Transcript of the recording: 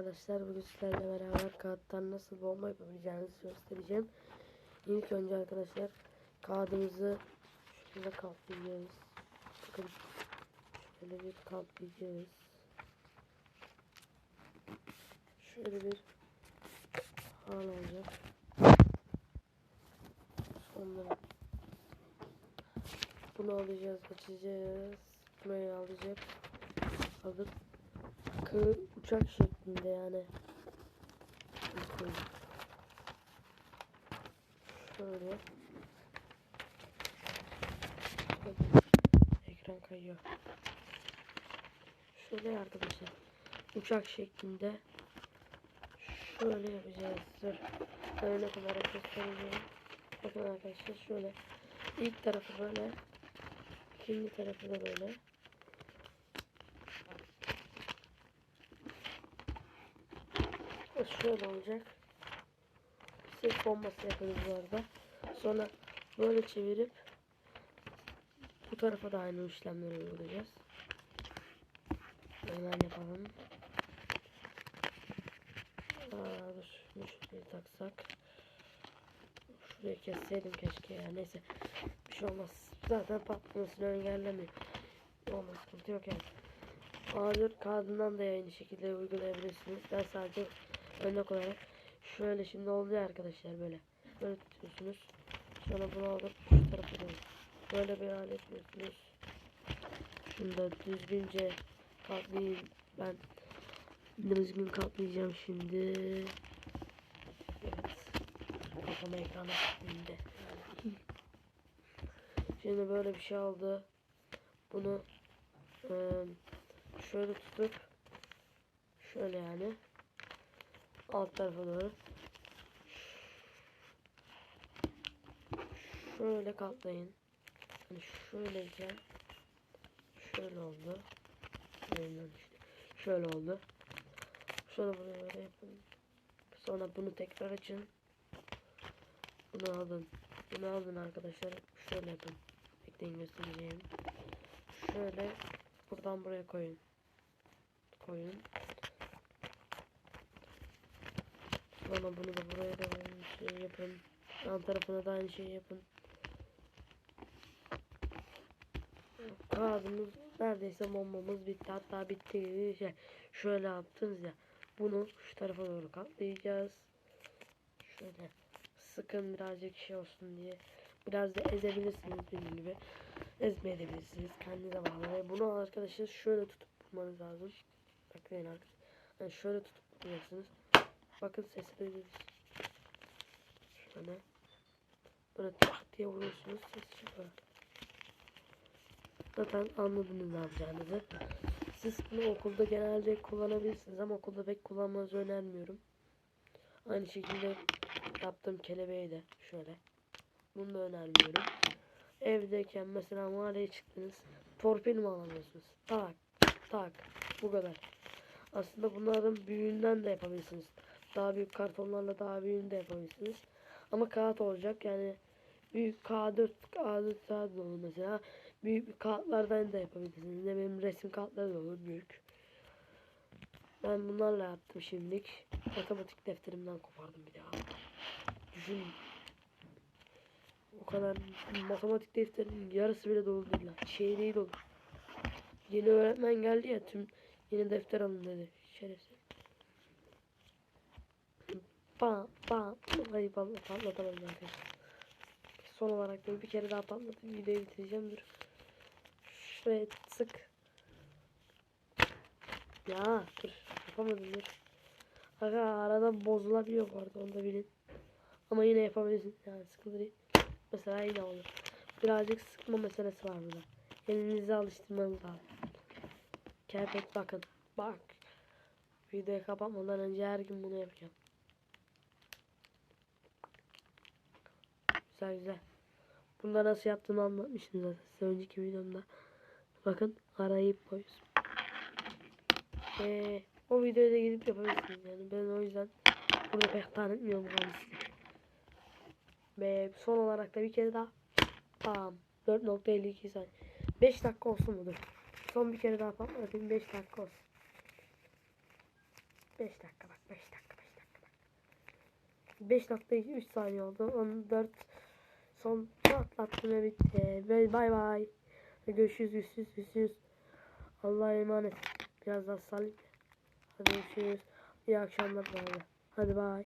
Arkadaşlar bugün sizlerle beraber kağıttan nasıl bomba yapabileceğinizi göstereceğim. İlk önce arkadaşlar kağıdımızı şöyle kaplayacağız. Bakın şöyle bir kaplayacağız. Şöyle bir hal olacak. Sonra bunu alacağız, açacağız. Buraya alacak. Alıp kı uçak şeklinde yani. Şöyle. Ekran kayıyor. Şöyle arkadaşlar. Uçak şeklinde. Şöyle yapacağız. Dur. Örnek olarak göstereceğim. Bakın arkadaşlar şöyle. İlk tarafı böyle. İkinci tarafı da böyle. Şöyle olacak. Ses bombası yapıyoruz bu arada. Sonra böyle çevirip bu tarafa da aynı işlemleri uygulayacağız. Hemen yapalım. Aa, dur. Şunu şuraya taksak. Şuraya kesseydim keşke ya. Neyse. Bir şey olmaz. Zaten patlamasını engellemiyor. Olmaz. Sıkıntı yok yani. A4 kağıdından da aynı şekilde uygulayabilirsiniz. Ben sadece örnek olarak şöyle şimdi oluyor arkadaşlar böyle. Böyle tutuyorsunuz. Sonra bunu alıp şu tarafa dönün. Böyle bir hale yapıyorsunuz. Şunu da düzgünce katlayayım. Ben düzgün katlayacağım şimdi. Evet. Kafama ekrana indi. Şimdi böyle bir şey oldu. Bunu ıı, şöyle tutup şöyle yani alt tarafa doğru şöyle katlayın. Hani şöyleyken şöyle oldu. Şöyle oldu. Şöyle buraya böyle yapın. Sonra bunu tekrar açın. Bunu alın. Bunu alın arkadaşlar. Şöyle yapın. Bekleyin göstereceğim. Şöyle buradan buraya koyun. Koyun. Sonra bunu da buraya da aynı şey yapın. Yan tarafına da aynı şey yapın. Kağıdımız neredeyse bombamız bitti. Hatta bitti şey. Şöyle yaptınız ya. Bunu şu tarafa doğru katlayacağız. Şöyle sıkın birazcık şey olsun diye. Biraz da ezebilirsiniz dediğim gibi. Ezmeyebilirsiniz. Kendinize bağlı. Ve bunu arkadaşlar şöyle tutup bulmanız lazım. Bekleyin arkadaşlar. Yani şöyle tutup bulacaksınız. Bakın sesi duydunuz. Şöyle. Böyle tak diye vuruyorsunuz. Ses çıkıyor. Zaten anladınız ne. Siz bunu okulda genelde kullanabilirsiniz ama okulda pek kullanmanızı önermiyorum. Aynı şekilde yaptığım kelebeği de şöyle. Bunu da önermiyorum. Evdeyken mesela mahalleye çıktınız. Torpil mi alamıyorsunuz? Tak tak bu kadar. Aslında bunların büyüğünden de yapabilirsiniz. Daha büyük kartonlarla daha büyüğünü de yapabilirsiniz. Ama kağıt olacak yani büyük K4 A4 kağıt olur mesela. Büyük kağıtlardan da yapabilirsiniz. Ne benim resim kağıtları da olur büyük. Ben bunlarla yaptım şimdilik. Matematik defterimden kopardım bir daha. Düşün. O kadar matematik defterinin yarısı bile dolu değil lan. Çeyreği dolu. Yeni öğretmen geldi ya tüm yeni defter alın dedi. Şerefsiz. Bam bam. Ay patladı patlatamadım arkadaşlar. Son olarak da bir kere daha patlatıp videoyu bitireceğim. Dur. Şuraya sık. Ya dur. Yapamadım dur. Aga arada bozulabiliyor bu arada onu da bilin. Ama yine yapabilirsin. Yani sıkıntı. Mesela yine olur. Birazcık sıkma meselesi var burada. Elinizi alıştırmanız lazım. Kerpet bakın. Bak. Videoyu kapatmadan önce her gün bunu yapacağım. Güzel güzel. Bunda nasıl yaptığımı anlatmıştım zaten size önceki videomda. Bakın arayıp koyuyorsun. Ee, o videoyu da gidip yapabilirsiniz yani. Ben o yüzden burada pek tanıtmıyorum kendisini. Ve son olarak da bir kere daha Tamam. 4.52 saniye. 5 dakika olsun mudur? Son bir kere daha patlatayım 5 dakika olsun. 5 dakika bak 5 dakika 5 dakika bak. 5 dakika 3 saniye oldu. 14 son atlattım ve bitti. Ve bay bay. Görüşürüz görüşürüz görüşürüz. Allah'a emanet. Biraz daha salayım. Hadi görüşürüz. İyi akşamlar. Hadi bay.